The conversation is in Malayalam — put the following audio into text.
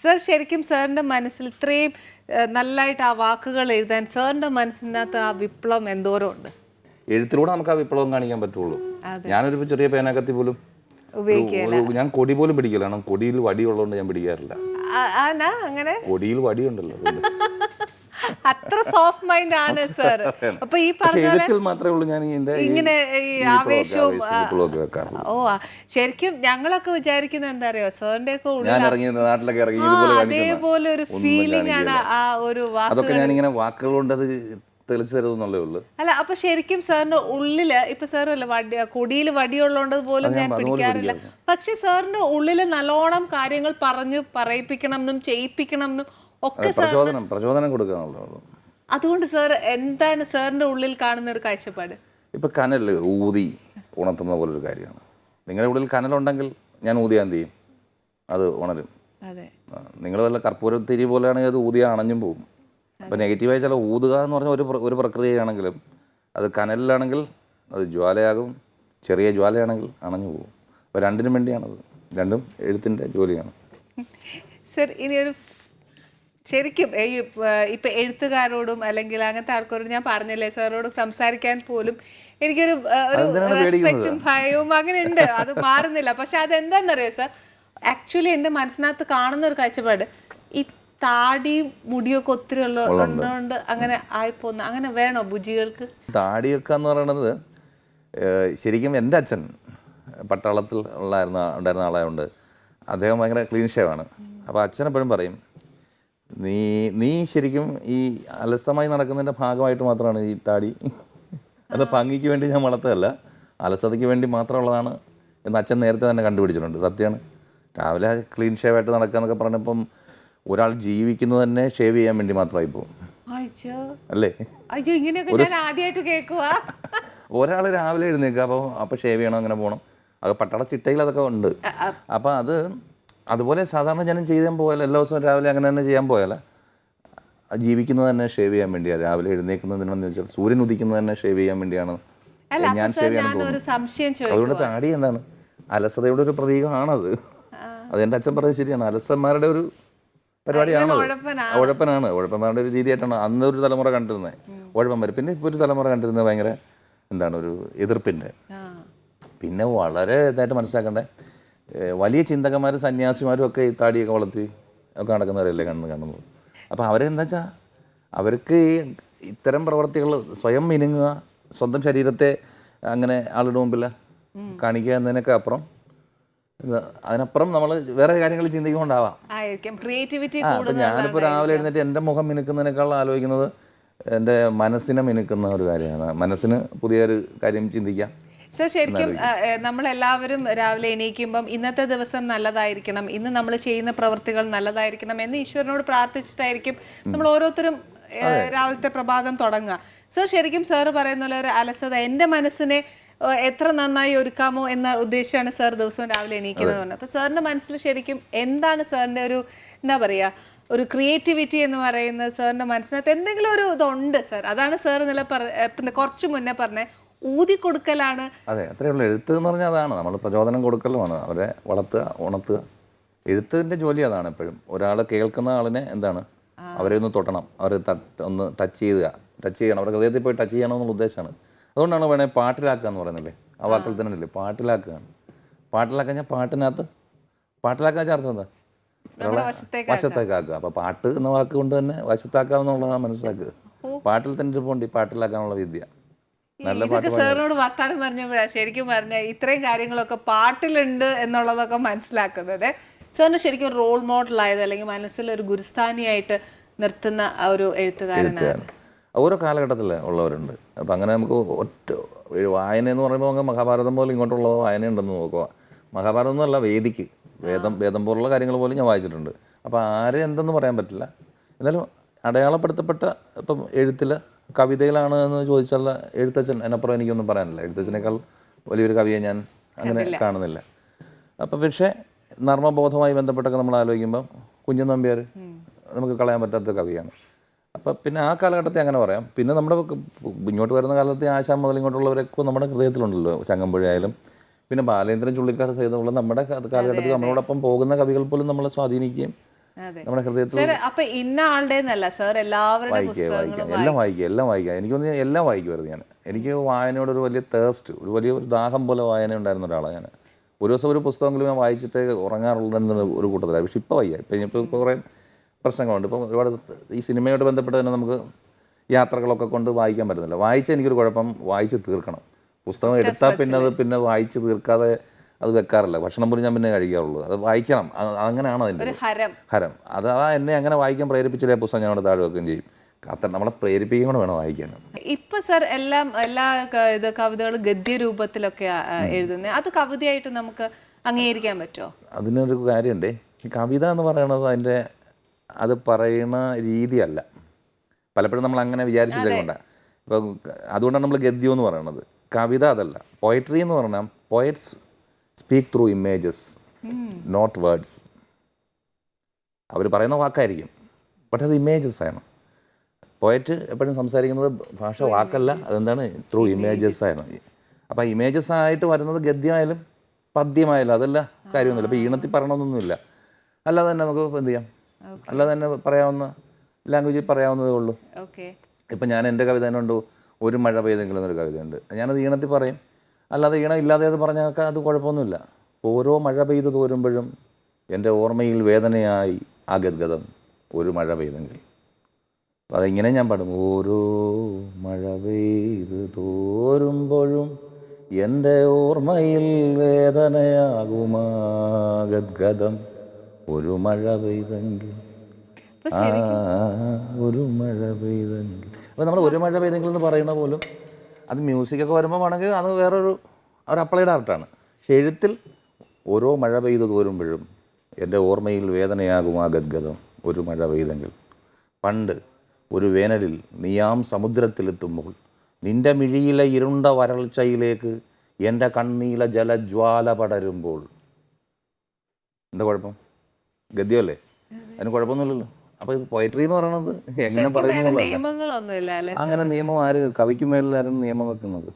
സർ ശരിക്കും സാറിന്റെ മനസ്സിൽ ഇത്രയും നല്ലതായിട്ട് ആ വാക്കുകൾ എഴുതാൻ സാറിന്റെ മനസ്സിനകത്ത് ആ വിപ്ലവം എന്തോരം ഉണ്ട്? എഴുത്തിലൂടെ നമുക്ക് ആ വിപ്ലവം കാണിക്കാൻ പറ്റുള്ളൂ. ഞാനൊരു ചെറിയ പേനകത്തി പോലും ഞാൻ കൊടി പോലും പിടിക്കില്ല. കൊടിയിൽ വടി വടിയുള്ളതുകൊണ്ട് ഞാൻ പിടിക്കാറില്ല. അങ്ങനെ? കൊടിയിൽ വടിയുണ്ടല്ലോ. അത്ര സോഫ്റ്റ് മൈൻഡ് ആണ് സർ അപ്പൊ ഈ പറഞ്ഞ മാത്രമേ ഉള്ളൂ ഞാൻ ഇങ്ങനെ ഈ ആവേശവും ഓ ശരിക്കും ഞങ്ങളൊക്കെ വിചാരിക്കുന്നത് എന്താ അറിയോ സാറിന്റെ ഒക്കെ ഞാൻ അതേപോലെ ഒരു ഫീലിംഗ് ആണ് ആ ഒരു അതൊക്കെ ഞാനിങ്ങനെ വാക്കുകൾ കൊണ്ട് അത് തെളിച്ചു തരുമെന്നുള്ളേ ഉള്ളൂ. അല്ല അപ്പൊ ശരിക്കും സാറിന്റെ ഉള്ളിൽ ഇപ്പൊ സാറല്ല വടി കൊടിയിൽ വടിയുള്ളതുകൊണ്ട് പോലും ഞാൻ പിടിക്കാറില്ല. പക്ഷെ സാറിന്റെ ഉള്ളിൽ നല്ലോണം കാര്യങ്ങൾ പറഞ്ഞു പറയിപ്പിക്കണം എന്നും ചെയ്യിപ്പിക്കണം എന്നും ഒക്കെ പ്രചോദനം പ്രചോദനം കൊടുക്കാന്നുള്ളേ അതുകൊണ്ട് സാർ എന്താണ് സാറിന്റെ ഉള്ളിൽ കാണുന്ന ഒരു കാഴ്ചപ്പാട്? ഇപ്പൊ കനൽ ഊതി ഉണർത്തുന്ന ഒരു കാര്യമാണ്. നിങ്ങളുടെ ഉള്ളിൽ കനലുണ്ടെങ്കിൽ ഞാൻ ഊതിയാൻ തീയും ചെയ്യും? അത് ഉണരും. നിങ്ങൾ വല്ല കർപ്പൂരത്തിരി പോലെയാണെങ്കിൽ അത് ഊതി അണഞ്ഞും പോകും. അപ്പോൾ നെഗറ്റീവായി ചില ഊതുക എന്ന് പറഞ്ഞ ഒരു ഒരു പ്രക്രിയയാണെങ്കിലും അത് കനലിലാണെങ്കിൽ അത് ജ്വാലയാകും. ചെറിയ ജ്വാലയാണെങ്കിൽ അണഞ്ഞു പോകും. അപ്പോൾ രണ്ടിനും വേണ്ടിയാണത്. രണ്ടും എഴുത്തിന്റെ ജോലിയാണ്. സർ ഇനി ഒരു ശരിക്കും ഈ ഇപ്പം എഴുത്തുകാരോടും അല്ലെങ്കിൽ അങ്ങനത്തെ ആൾക്കാരോട് ഞാൻ പറഞ്ഞല്ലേ സാറോട് സംസാരിക്കാൻ പോലും എനിക്കൊരു ഒരു റെസ്പെക്റ്റും ഭയവും അങ്ങനെ ഉണ്ട് അത് മാറുന്നില്ല. പക്ഷെ അതെന്താണെന്നറിയോ സാർ? ആക്ച്വലി എന്റെ മനസ്സിനകത്ത് കാണുന്ന ഒരു കാഴ്ചപ്പാട് ഈ താടിയും മുടിയൊക്കെ ഒത്തിരി ഉള്ള ഉള്ളതുകൊണ്ട് അങ്ങനെ ആയിപ്പോന്ന്. അങ്ങനെ വേണോ ബുജികൾക്ക്? താടിയൊക്കെ എന്ന് പറയുന്നത് ശരിക്കും എന്റെ അച്ഛൻ പട്ടാളത്തിൽ ഉള്ളായിരുന്ന ഉണ്ടായിരുന്ന ആളായതുകൊണ്ട് അദ്ദേഹം ഭയങ്കര ക്ലീൻ ഷേവാണ്. അപ്പോൾ അച്ഛൻ എപ്പോഴും പറയും നീ നീ ശരിക്കും ഈ അലസമായി നടക്കുന്നതിന്റെ ഭാഗമായിട്ട് മാത്രമാണ് ഈ താടി. അത് ഭംഗിക്ക് വേണ്ടി ഞാൻ വളർത്തതല്ല. അലസതയ്ക്ക് വേണ്ടി മാത്രമുള്ളതാണ് എന്ന് അച്ഛൻ നേരത്തെ തന്നെ കണ്ടുപിടിച്ചിട്ടുണ്ട്. സത്യമാണ് രാവിലെ ക്ലീൻ ഷേവായിട്ട് നടക്കുക എന്നൊക്കെ പറഞ്ഞപ്പം ഒരാൾ ജീവിക്കുന്നത് തന്നെ ഷേവ് ചെയ്യാൻ വേണ്ടി മാത്രമായി പോകും. അല്ലേ? അയ്യോ ഇങ്ങനെയൊക്കെ ഞാൻ ആദ്യമായിട്ട് ഒരാൾ രാവിലെ എഴുന്നേക്കുക അപ്പോൾ അപ്പോൾ ഷേവ് ചെയ്യണം? അങ്ങനെ പോകണം. അത് പട്ടാള ചിട്ടയിൽ അതൊക്കെ ഉണ്ട്. അപ്പോൾ അത് അതുപോലെ സാധാരണ ജനം ചെയ്യാൻ പോയാൽ എല്ലാ ദിവസവും രാവിലെ അങ്ങനെ തന്നെ ചെയ്യാൻ പോയാൽ ജീവിക്കുന്നത് തന്നെ ഷേവ് ചെയ്യാൻ വേണ്ടിയാണ് രാവിലെ എഴുന്നേൽക്കുന്നതിനെന്ന് വെച്ചാൽ സൂര്യൻ ഉദിക്കുന്നത് തന്നെ ഷേവ് ചെയ്യാൻ വേണ്ടിയാണ്. ഞാൻ ഷേവ് ചെയ്യാൻ അതുകൊണ്ട് താടി എന്താണ്? അലസതയുടെ ഒരു പ്രതീകമാണത്. അത് എന്റെ അച്ഛൻ പറഞ്ഞത് ശരിയാണ്. അലസന്മാരുടെ ഒരു പരിപാടിയാണ് ഉഴപ്പനാണ്. ഉഴപ്പന്മാരുടെ ഒരു രീതിയായിട്ടാണ് അന്ന് ഒരു തലമുറ കണ്ടിരുന്നത് ഉഴപ്പന്മാർ പിന്നെ ഇപ്പോൾ ഒരു തലമുറ കണ്ടിരുന്നത് ഭയങ്കര എന്താണ് ഒരു എതിർപ്പിന്റെ പിന്നെ വളരെ ഇതായിട്ട് മനസ്സിലാക്കേണ്ടത് വലിയ ചിന്തകന്മാരും സന്യാസിമാരും ഒക്കെ ഈ താടിയൊക്കെ വളർത്തി ഒക്കെ നടക്കുന്നവരല്ലേ കണ്ണ് കാണുന്നത്? അപ്പോൾ അവരെന്താ വെച്ചാൽ അവർക്ക് ഈ ഇത്തരം പ്രവർത്തികൾ സ്വയം മിനുങ്ങുക സ്വന്തം ശരീരത്തെ അങ്ങനെ ആളുടെ മുമ്പിൽ കാണിക്കുക എന്നതിനൊക്കെ അപ്പുറം അതിനപ്പുറം നമ്മൾ വേറെ കാര്യങ്ങൾ ചിന്തിക്കൊണ്ടാവാം ഞാനിപ്പോൾ രാവിലെ എഴുന്നേറ്റ് എന്റെ മുഖം മിനുക്കുന്നതിനേക്കാൾ ആലോചിക്കുന്നത് എന്റെ മനസ്സിനെ മിനുക്കുന്ന ഒരു കാര്യമാണ്. മനസ്സിന് പുതിയൊരു കാര്യം ചിന്തിക്കാം. സർ ശരിക്കും നമ്മളെല്ലാവരും രാവിലെ എണീക്കുമ്പം ഇന്നത്തെ ദിവസം നല്ലതായിരിക്കണം ഇന്ന് നമ്മൾ ചെയ്യുന്ന പ്രവൃത്തികൾ നല്ലതായിരിക്കണം എന്ന് ഈശ്വരനോട് പ്രാർത്ഥിച്ചിട്ടായിരിക്കും നമ്മൾ ഓരോരുത്തരും രാവിലത്തെ പ്രഭാതം തുടങ്ങുക. സർ ശരിക്കും സർ പറയുന്ന പോലെ ഒരു അലസത എന്റെ മനസ്സിനെ എത്ര നന്നായി ഒരുക്കാമോ എന്ന ഉദ്ദേശമാണ് സാർ ദിവസവും രാവിലെ എണീക്കുന്നത് കൊണ്ട് അപ്പോൾ സാറിന്റെ മനസ്സിൽ ശരിക്കും എന്താണ് സാറിന്റെ ഒരു എന്താ പറയുക ഒരു ക്രിയേറ്റിവിറ്റി എന്ന് പറയുന്നത് സാറിന്റെ മനസ്സിനകത്ത് എന്തെങ്കിലും ഒരു ഇതുണ്ട് സാർ അതാണ് സാർ ഇന്നലെ കുറച്ച് മുന്നേ പറഞ്ഞ ഊതി കൊടുക്കലാണ് അതെ അത്രയേ ഉള്ളൂ. എഴുത്ത് എന്ന് പറഞ്ഞാൽ അതാണ്. നമ്മൾ പ്രചോദനം കൊടുക്കലുമാണ്. അവരെ വളർത്തുക ഉണർത്തുക. എഴുത്തിന്റെ ജോലി അതാണ് എപ്പോഴും. ഒരാൾ കേൾക്കുന്ന ആളിനെ എന്താണ്? അവരെ ഒന്ന് തൊട്ടണം. അവരെ ഒന്ന് ടച്ച് ചെയ്യുക. ടച്ച് ചെയ്യണം. അവരുടെ ഹൃദയത്തിൽ പോയി ടച്ച് ചെയ്യണം എന്നുള്ള ഉദ്ദേശമാണ്. അതുകൊണ്ടാണ് വേണേൽ പാട്ടിലാക്കുക എന്ന് പറയുന്നില്ലേ? ആ വാക്കിൽ തന്നെ ഇല്ലേ പാട്ടിലാക്കുകയാണ്. പാട്ടിലാക്കുക ഞാൻ പാട്ടിനകത്ത് പാട്ടിലാക്കാൻ വെച്ചാൽ അർത്ഥം എന്താ? വശത്തേക്കാക്കുക. അപ്പോൾ പാട്ട് എന്ന വാക്ക് കൊണ്ട് തന്നെ വശത്താക്കാമെന്നുള്ളതാണ് മനസ്സിലാക്കുക. പാട്ടിൽ തന്നെ പോണ്ടി പാട്ടിലാക്കാനുള്ള വിദ്യ. ഇതൊക്കെ സാറിനോട് വർത്താനം പറഞ്ഞപ്പോഴാണ് ശരിക്കും പറഞ്ഞ ഇത്രയും കാര്യങ്ങളൊക്കെ പാട്ടിലുണ്ട് എന്നുള്ളതൊക്കെ മനസ്സിലാക്കുന്നത്. സാറിന് ശരിക്കും റോൾ മോഡൽ ആയത് അല്ലെങ്കിൽ മനസ്സിൽ ഒരു ഗുരുസ്ഥാനിയായിട്ട് നിർത്തുന്ന ആ ഒരു എഴുത്തുകാരനാണ്. ഓരോ കാലഘട്ടത്തിൽ ഉള്ളവരുണ്ട്. അപ്പം അങ്ങനെ നമുക്ക് ഒറ്റ വായന എന്ന് പറയുമ്പോൾ നമുക്ക് മഹാഭാരതം പോലെ ഇങ്ങോട്ടുള്ള വായന ഉണ്ടെന്ന് നോക്കുക. മഹാഭാരതം എന്നല്ല വേദിക്ക്. വേദം വേദം പോലുള്ള കാര്യങ്ങൾ പോലും ഞാൻ വായിച്ചിട്ടുണ്ട്. അപ്പോൾ ആരെ എന്തെന്ന് പറയാൻ പറ്റില്ല. എന്നാലും അടയാളപ്പെടുത്തപ്പെട്ട ഇപ്പം എഴുത്തിൽ കവിതയിലാണ് എന്ന് ചോദിച്ചാൽ എഴുത്തച്ഛൻ എന്നപ്പുറം എനിക്കൊന്നും പറയാനില്ല. എഴുത്തച്ഛനേക്കാൾ വലിയൊരു കവിയെ ഞാൻ അങ്ങനെ കാണുന്നില്ല. അപ്പം പക്ഷേ നർമ്മബോധവുമായി ബന്ധപ്പെട്ടൊക്കെ നമ്മൾ ആലോചിക്കുമ്പോൾ കുഞ്ഞൻ നമ്പ്യാർ നമുക്ക് കളയാൻ പറ്റാത്ത കവിയാണ്. അപ്പം പിന്നെ ആ കാലഘട്ടത്തെ അങ്ങനെ പറയാം. പിന്നെ നമ്മുടെ ഇങ്ങോട്ട് വരുന്ന കാലത്തെ ആശാം മുതൽ ഇങ്ങോട്ടുള്ളവരൊക്കെ നമ്മുടെ ഹൃദയത്തിലുണ്ടല്ലോ. ചങ്ങമ്പുഴ ആയാലും പിന്നെ ബാലേന്ദ്രൻ ചുള്ളിക്കാട് സഹിതമുള്ള നമ്മുടെ കാലഘട്ടത്തിൽ നമ്മളോടൊപ്പം പോകുന്ന കവികൾ പോലും നമ്മളെ സ്വാധീനിക്കുകയും നമ്മുടെ ഹൃദയത്തിൽ അപ്പൊ ഇന്ന ആളുടെ സർ എല്ലാവരുടെ വായിക്കുക പുസ്തകങ്ങളും വായിക്കുക എല്ലാം വായിക്കുക. എല്ലാം വായിക്കാം എനിക്കൊന്ന് എല്ലാം വായിക്കുമായിരുന്നു ഞാൻ. എനിക്ക് വായനയോട് ഒരു വലിയ തേസ്റ്റ് ഒരു വലിയ ഒരു ദാഹം പോലെ വായന ഉണ്ടായിരുന്ന ഒരാളാണ് ഞാൻ. ഒരു ദിവസം ഒരു പുസ്തകമെങ്കിലും ഞാൻ വായിച്ചിട്ട് ഉറങ്ങാറുള്ള ഒരു കൂട്ടത്തിലാണ് പക്ഷെ ഇപ്പോൾ വയ്യ. ഇപ്പം ഇപ്പോൾ കുറേ പ്രശ്നങ്ങളുണ്ട്. ഇപ്പം ഒരുപാട് ഈ സിനിമയോട് ബന്ധപ്പെട്ട് തന്നെ നമുക്ക് യാത്രകളൊക്കെ കൊണ്ട് വായിക്കാൻ പറ്റുന്നില്ല. വായിച്ച എനിക്കൊരു കുഴപ്പം. വായിച്ച് തീർക്കണം. പുസ്തകം എടുത്താൽ പിന്നെ അത് പിന്നെ വായിച്ച് തീർക്കാതെ അത് വെക്കാറില്ല. ഭക്ഷണം പോലും ഞാൻ പിന്നെ കഴിക്കാറുള്ളൂ. അത് വായിക്കണം. അങ്ങനെയാണ് അതിന്റെ ഹരം. ഹരം. അത് ആ എന്നെ അങ്ങനെ വായിക്കാൻ പ്രേരിപ്പിച്ചില്ലേ പുസ്തകം ഞാൻ അവിടെ താഴെ വെക്കുകയും ചെയ്യും. അത്ര നമ്മളെ പ്രേരിപ്പിക്കുകയും കൂടെ വേണം വായിക്കാൻ. ഇപ്പൊ സർ എല്ലാം എല്ലാ ഇത് കവിതകളും ഗദ്യ രൂപത്തിലൊക്കെ എഴുതുന്നത് അത് കവിതയായിട്ട് നമുക്ക് അംഗീകരിക്കാൻ പറ്റുമോ അതിനൊരു കാര്യമുണ്ട്. ഈ കവിത എന്ന് പറയുന്നത് അതിന്റെ അത് പറയുന്ന രീതിയല്ല. പലപ്പോഴും നമ്മൾ അങ്ങനെ വിചാരിച്ചിട്ടുണ്ട് ഇപ്പം അതുകൊണ്ടാണ് നമ്മൾ ഗദ്യം എന്ന് പറയുന്നത്. കവിത അതല്ല. പോയട്രി എന്ന് പറഞ്ഞാൽ poets speak through images not words അവർ പറയുന്ന വാക്കായിരിക്കും. പക്ഷെ അത് ഇമേജസ് ആണ്. പോയറ്റ് എപ്പോഴും സംസാരിക്കുന്നത് ഭാഷ വാക്കല്ല. അതെന്താണ്? ത്രൂ ഇമേജസ് ആണ്. അപ്പോൾ ഇമേജസ് ആയിട്ട് വരുന്നത് ഗദ്യമായാലും പദ്യമായാലും അതല്ല കാര്യമൊന്നുമില്ല. അപ്പോൾ ഈണത്തിൽ പറയണമെന്നൊന്നുമില്ല അല്ലാതെ തന്നെ നമുക്ക് എന്ത് ചെയ്യാം? അല്ലാതെ തന്നെ പറയാവുന്ന ലാംഗ്വേജിൽ പറയാവുന്നതേ ഉള്ളൂ. ഇപ്പം ഞാൻ എന്റെ കവിത തന്നെ ഉണ്ട് ഒരു മഴ പെയ്തെങ്കിലും എന്നൊരു കവിതയുണ്ട്. ഞാനത് ഈണത്തിൽ പറയും. അല്ലാതെ ഈണം ഇല്ലാതെ അത് പറഞ്ഞാൽ അത് കുഴപ്പമൊന്നുമില്ല. ഓരോ മഴ പെയ്ത് തോരുമ്പോഴും എന്റെ ഓർമ്മയിൽ വേദനയായി ആ ഗദ്ഗതം ഒരു മഴ പെയ്തെങ്കിൽ. അതിങ്ങനെ ഞാൻ പാടും. ഓരോ മഴ പെയ്ത് തോരുമ്പോഴും എന്റെ ഓർമ്മയിൽ വേദനയാകുമാ ഗദ്ഗതം ഒരു മഴ പെയ്തെങ്കിൽ. ഒരു മഴ പെയ്തെങ്കിൽ. അപ്പോൾ നമ്മൾ ഒരു മഴ പെയ്തെങ്കിൽ എന്ന് പറയുന്ന പോലും അത് മ്യൂസിക്കൊക്കെ വരുമ്പോൾ വേണമെങ്കിൽ അത് വേറൊരു ഒരു അപ്ലൈഡ് ആർട്ടാണ് പക്ഷെ എഴുത്തിൽ ഓരോ മഴ പെയ്ത് തോരുമ്പോഴും എന്റെ ഓർമ്മയിൽ വേദനയാകും ആ ഗദ്ഗതം ഒരു മഴ പെയ്തെങ്കിൽ. പണ്ട് ഒരു വേനലിൽ നീയാം സമുദ്രത്തിലെത്തുമ്പോൾ നിന്റെ മിഴിയിലെ ഇരുണ്ട വരൾച്ചയിലേക്ക് എന്റെ കണ്ണീല ജലജ്വാല പടരുമ്പോൾ. എന്താ കുഴപ്പം? ഗദ്യമല്ലേ? അതിന് കുഴപ്പമൊന്നുമില്ലല്ലോ. അപ്പോൾ ഇത് പോയട്രി എന്ന് പറയുന്നത് എങ്ങനെ പറയുന്നു അങ്ങനെ നിയമം ആര് കവിക്ക് മേലിലാരും നിയമം വെക്കുന്നത്.